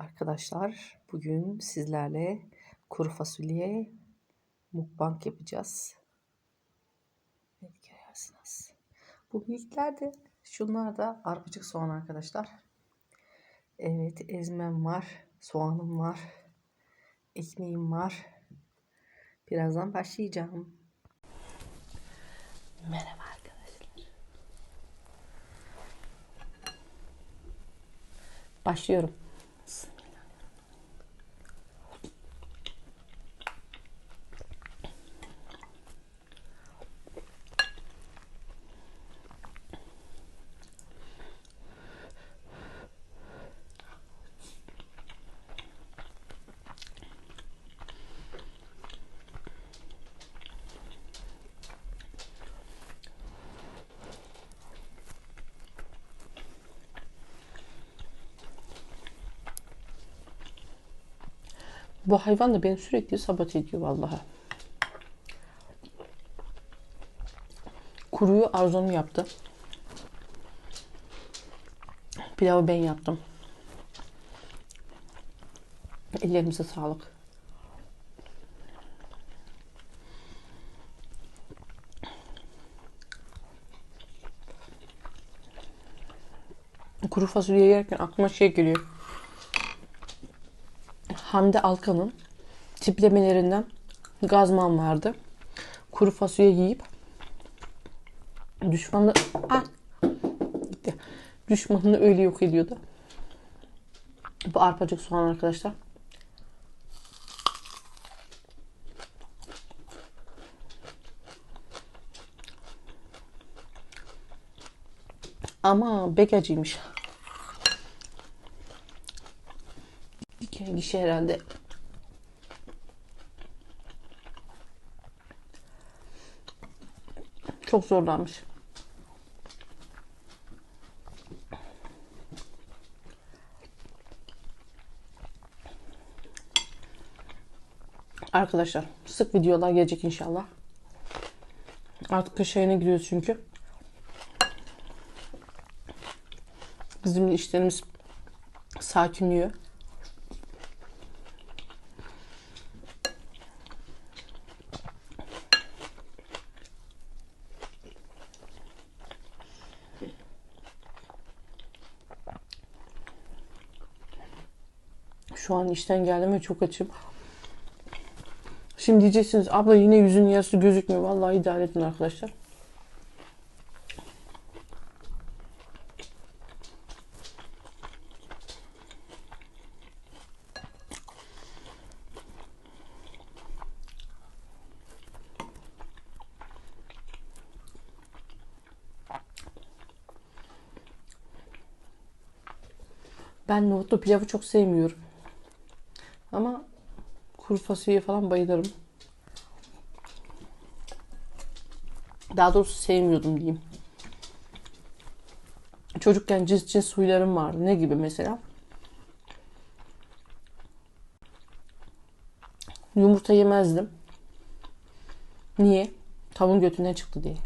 Arkadaşlar bugün sizlerle kuru fasulye mukbang yapacağız. Ne görüyorsunuz? Bu minikler de şunlar da arpacık soğan arkadaşlar. Evet ezmem var, soğanım var, ekmeğim var. Birazdan başlayacağım. Merhaba arkadaşlar. Başlıyorum. Bu hayvan da beni sürekli sabote ediyor vallahi. Kuruyu Arzum yaptı. Pilavı ben yaptım. Ellerimize sağlık. Kuru fasulye yerken aklıma şey geliyor. Hamdi Alkan'ın tiplemelerinden gazman vardı. Kuru fasulye yiyip düşmanı ah, gitti. Düşmanını öyle yok ediyordu. Bu arpacık soğan arkadaşlar. Ama bek kişi herhalde çok zorlanmış. Arkadaşlar sık videolar gelecek inşallah. Artık kış ayına giriyoruz çünkü. Bizim işlerimiz sakinliyor. Şu an işten geldim ve çok açım. Şimdi diyeceksiniz abla yine yüzün yarısı gözükmüyor. Vallahi idare edin arkadaşlar. Ben nohutlu pilavı çok sevmiyorum. Kuru fasulye falan bayılırım. Daha doğrusu sevmiyordum diyeyim. Çocukken cins cins huylarım vardı. Ne gibi mesela? Yumurta yemezdim. Niye? Tavuğun götünden çıktı diye.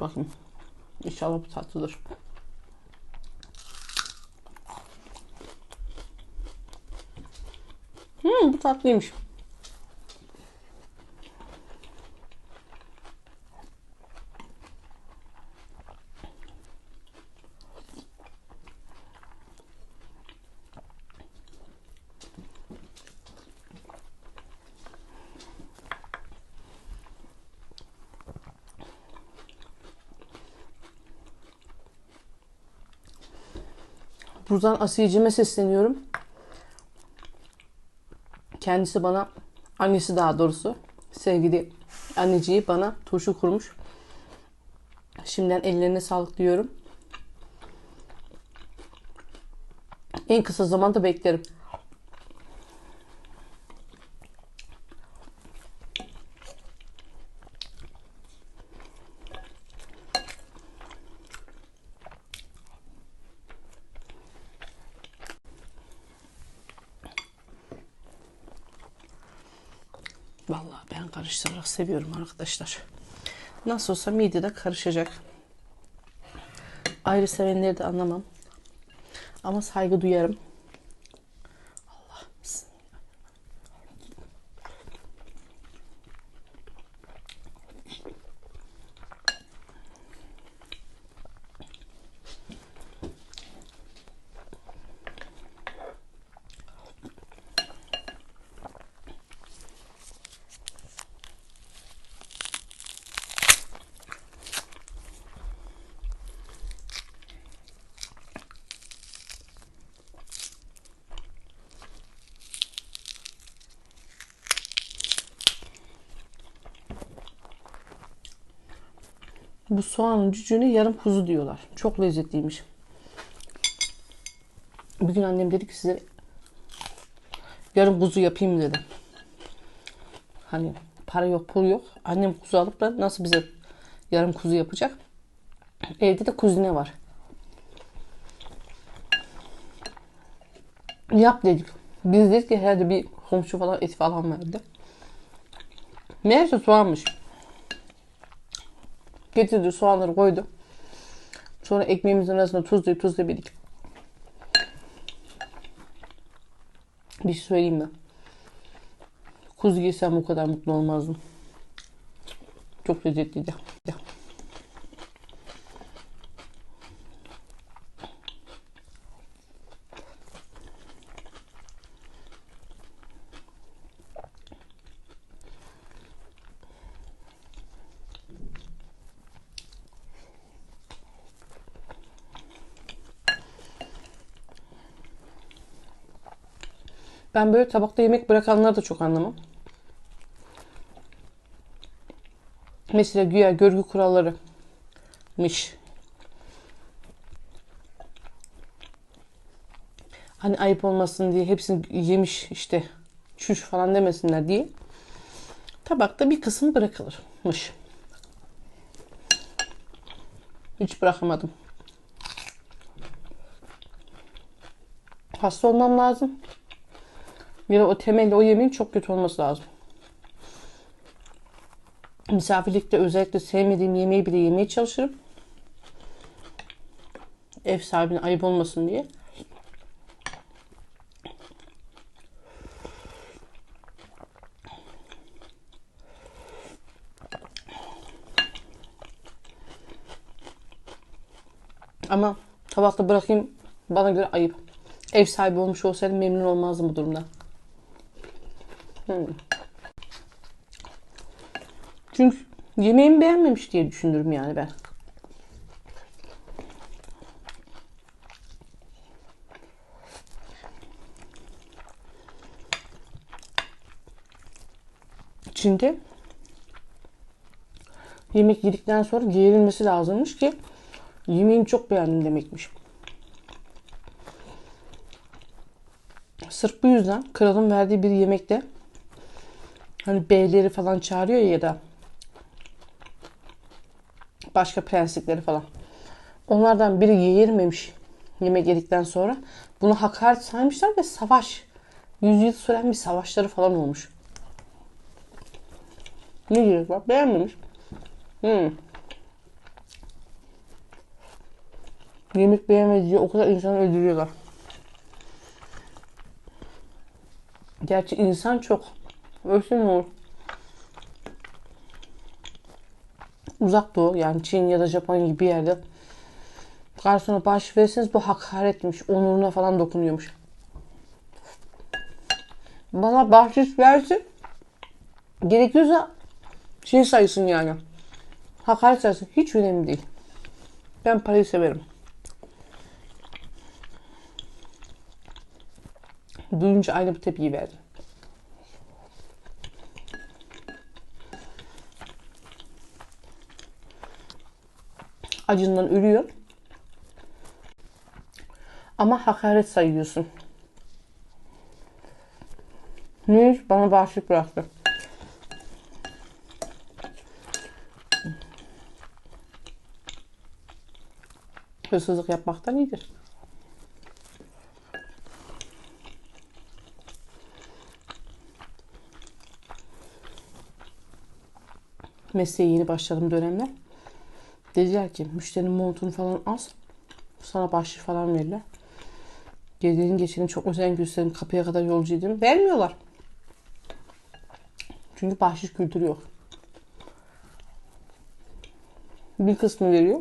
Bakın. İnşallah bu tatlıdır. Hmm, bu tatlıymış. Buradan Asiye'cime sesleniyorum. Kendisi bana, annesi daha doğrusu, sevgili anneciği bana turşu kurmuş. Şimdiden ellerine sağlık diyorum. En kısa zamanda beklerim. Vallahi ben karıştırarak seviyorum arkadaşlar. Nasıl olsa midede karışacak. Ayrı sevenleri de anlamam. Ama saygı duyarım. Bu soğanın cücüğüne yarım kuzu diyorlar. Çok lezzetliymiş. Bir gün annem dedi ki size yarım kuzu yapayım dedi. Hani para yok pul yok. Annem kuzu alıp da nasıl bize yarım kuzu yapacak? Evde de kuzine var. Yap dedik. Biz dedik ki herhalde bir komşu falan et falan verdi. Meğerse soğanmış. Getirdi soğanları koydu. Sonra ekmeğimizin arasına tuzlayıp tuzlayıp Bir şey söyleyeyim mi? Kuzu giysem bu kadar mutlu olmazdım. Çok lezzetliydi. Ben böyle tabakta yemek bırakanları da çok anlamam. Mesela güya görgü kurallarımış. Hani ayıp olmasın diye hepsini yemiş işte çüş falan demesinler diye. Tabakta bir kısım bırakılırmış. Hiç bırakamadım. Hasta olmam lazım. Da o temelli o yemeğin çok kötü olması lazım. Misafirlikte özellikle sevmediğim yemeği bile yemeye çalışırım. Ev sahibine ayıp olmasın diye. Ama tabakta bırakayım bana göre ayıp. Ev sahibi olmuş olsaydım memnun olmazdım bu durumda. Hmm. Çünkü yemeğimi beğenmemiş diye düşünürüm yani ben. Çin'de yemek yedikten sonra geğirilmesi lazımmış ki yemeğini çok beğendim demekmiş. Sırf bu yüzden kralın verdiği bir yemekte hani beyleri falan çağırıyor ya da başka prensipleri falan. Onlardan biri yeğirmemiş yemek yedikten sonra. Bunu hakaret saymışlar ve savaş. Yüz yıl süren bir savaşları falan olmuş. Ne gerek var? Beğenmemiş. Hmm. Yemek beğenmedi o kadar insanı öldürüyorlar. Gerçi insan çok. Ölsün olur. Uzak doğu yani Çin ya da Japon gibi bir yerde garsona baş verirseniz bu hakaretmiş. Onuruna falan dokunuyormuş. Bana bahşiş versin. Gerekiyorsa şey sayısın yani. Hakaret sayısın. Hiç önemli değil. Ben parayı severim. Duyunca aynı bu tepkiyi verdim. Acından ölüyor. Ama hakaret sayıyorsun. Ne bana bağışık bıraktı. Hırsızlık yapmaktan iyidir. Mesleğe yeni başladım dönemler. Dediler ki müşterinin montunu falan az. Sana bahşiş falan verirler. Gecenin geçeni çok özen gösterin. Kapıya kadar yolcu edin. Vermiyorlar. Çünkü bahşiş kültürü yok. Bir kısmı veriyor.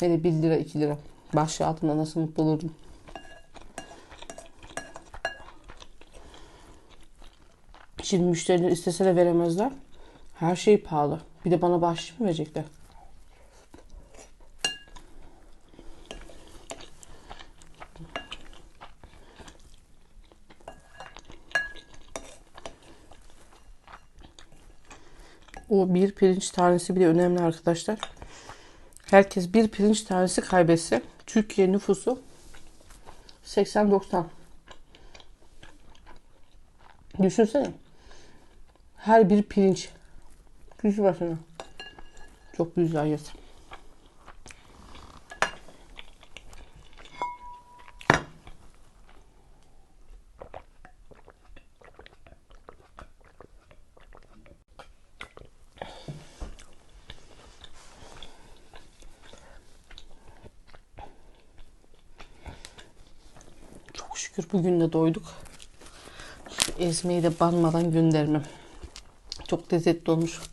Hele 1 lira 2 lira. Bahşiş altında nasıl mutlu olurdum. Şimdi müşteriler istese de veremezler. Her şey pahalı. Bir de bana bahşiş mi verecekler? O bir pirinç tanesi bile önemli arkadaşlar. Herkes bir pirinç tanesi kaybetse Türkiye nüfusu 80-90. Düşünsene. Her bir pirinç. Kişi başına. Çok büyük zayiat. Çok şükür bugün de doyduk. Şu ezmeyi de banmadan göndermem. Çok lezzetli olmuş.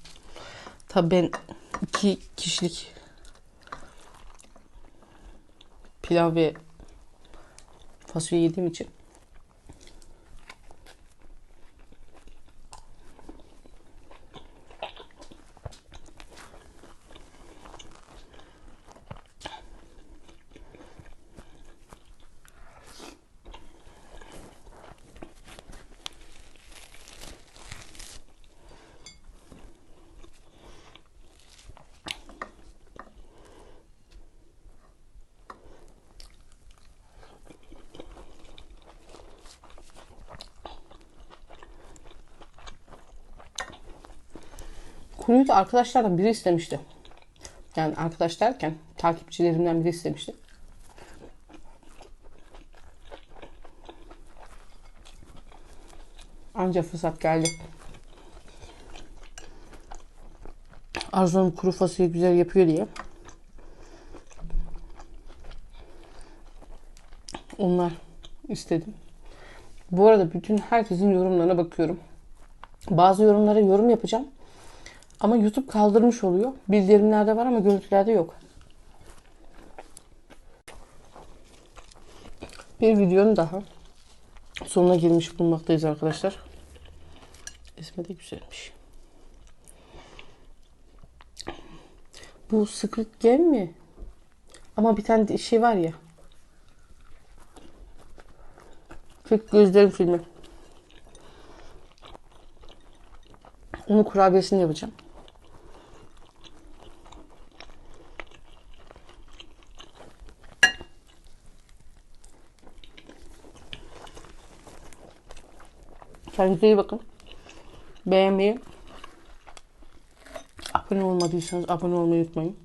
Tabii ben iki kişilik pilav ve fasulye yediğim için Kuruyu da arkadaşlardan biri istemişti. Yani arkadaş derken takipçilerimden biri istemişti. Anca fırsat geldi. Arzu'nun kuru fasulye güzel yapıyor diye. Onlar istedim. Bu arada bütün herkesin yorumlarına bakıyorum. Bazı yorumlara yorum yapacağım. Ama YouTube kaldırmış oluyor. Bildirimlerde var ama görüntülerde yok. Bir videonun daha sonuna girmiş bulunmaktayız arkadaşlar. Esme de güzelmiş. Bu Squid Game mi? Ama bir tane şey var ya. Tek gözlerim filmi. Onun kurabiyesini yapacağım. Kendinize iyi bakın. Beğenmeyi, abone olmadıysanız abone olmayı unutmayın.